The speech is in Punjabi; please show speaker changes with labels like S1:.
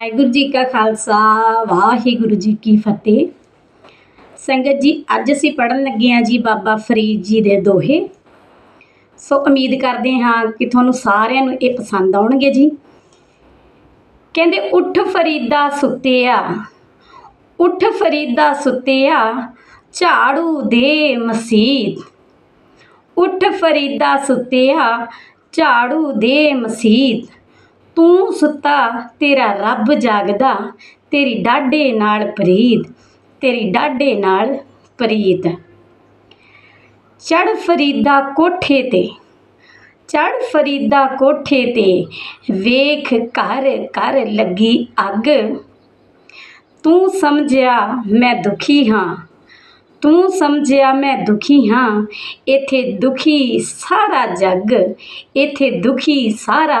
S1: ਵਾਹਿਗੁਰੂ ਜੀ ਕਾ ਖਾਲਸਾ, ਵਾਹਿਗੁਰੂ ਜੀ ਕੀ ਫਤਿਹ। ਸੰਗਤ ਜੀ, ਅੱਜ ਅਸੀਂ ਪੜਨ ਲੱਗੇ ਹਾਂ ਜੀ ਬਾਬਾ ਫਰੀਦ ਜੀ ਦੇ ਦੋਹੇ। ਸੋ ਉਮੀਦ ਕਰਦੇ ਹਾਂ ਕਿ ਤੁਹਾਨੂੰ ਸਾਰਿਆਂ ਨੂੰ ਇਹ ਪਸੰਦ ਆਉਣਗੇ ਜੀ। ਕਹਿੰਦੇ, ਉੱਠ ਫਰੀਦਾ ਸੁੱਤਿਆ, ਉੱਠ ਫਰੀਦਾ ਸੁੱਤਿਆ, ਝਾੜੂ ਦੇ ਮਸੀਤ। ਉੱਠ ਫਰੀਦਾ ਸੁੱਤਿਆ, ਝਾੜੂ ਦੇ ਮਸੀਤ। ਤੂੰ ਸੁੱਤਾ, ਤੇਰਾ ਰੱਬ ਜਾਗਦਾ, ਤੇਰੀ ਡਾਢੇ ਨਾਲ ਪ੍ਰੀਤ, ਤੇਰੀ ਡਾਢੇ ਨਾਲ ਪ੍ਰੀਤ। ਚੜ ਫਰੀਦਾ ਕੋਠੇ ਤੇ ਚੜ ਫਰੀਦਾ ਕੋਠੇ ਤੇ, ਵੇਖ ਘਰ ਘਰ ਲੱਗੀ ਅੱਗ। ਤੂੰ ਸਮਝਿਆ ਮੈਂ ਦੁਖੀ ਹਾਂ, ਤੂੰ ਸਮਝਿਆ ਮੈਂ ਦੁਖੀ ਹਾਂ, ਇੱਥੇ ਦੁਖੀ ਸਾਰਾ ਜੱਗ, ਇੱਥੇ ਦੁਖੀ ਸਾਰਾ